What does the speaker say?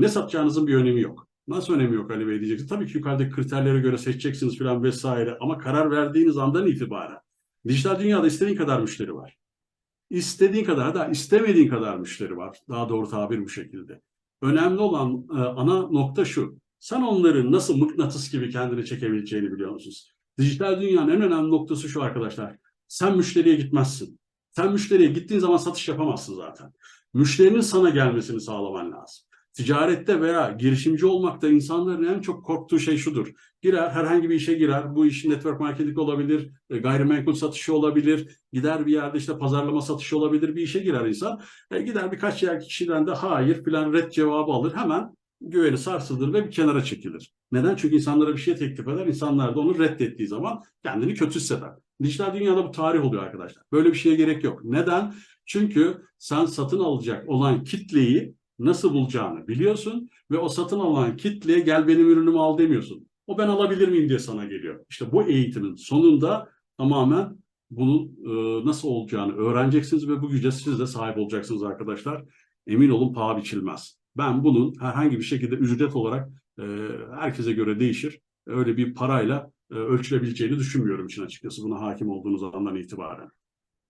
Ne satacağınızın bir önemi yok. Nasıl önemi yok Ali Bey diyeceksiniz. Tabii ki yukarıdaki kriterlere göre seçeceksiniz falan vesaire. Ama karar verdiğiniz andan itibaren dijital dünyada istediğin kadar müşteri var. İstediğin kadar da istemediğin kadar müşteri var. Daha doğru tabir bu şekilde. Önemli olan e, ana nokta şu. Sen onları nasıl mıknatıs gibi kendine çekebileceğini biliyor musunuz? Dijital dünyanın en önemli noktası şu arkadaşlar. Sen müşteriye gitmezsin. Sen müşteriye gittiğin zaman satış yapamazsın zaten. Müşterinin sana gelmesini sağlaman lazım. Ticarette veya girişimci olmakta insanların en çok korktuğu şey şudur. Girer, herhangi bir işe girer. Bu iş network marketing olabilir, e, gayrimenkul satışı olabilir, gider bir yerde işte pazarlama satışı olabilir bir işe girer insan. E, gider birkaç yer kişiden de hayır filan red cevabı alır. Hemen güveni sarsılır ve bir kenara çekilir. Neden? Çünkü insanlara bir şey teklif eder. İnsanlar da onu reddettiği zaman kendini kötü hisseder. Dijital dünyada bu tarih oluyor arkadaşlar. Böyle bir şeye gerek yok. Neden? Çünkü sen satın alacak olan kitleyi nasıl bulacağını biliyorsun ve o satın alan kitleye gel benim ürünümü al demiyorsun. O ben alabilir miyim diye sana geliyor. İşte bu eğitimin sonunda tamamen bunun e, nasıl olacağını öğreneceksiniz ve bu güce siz de sahip olacaksınız arkadaşlar. Emin olun paha biçilmez. Ben bunun herhangi bir şekilde ücret olarak e, herkese göre değişir. Öyle bir parayla e, ölçülebileceğini düşünmüyorum için açıkçası buna hakim olduğunuz andan itibaren.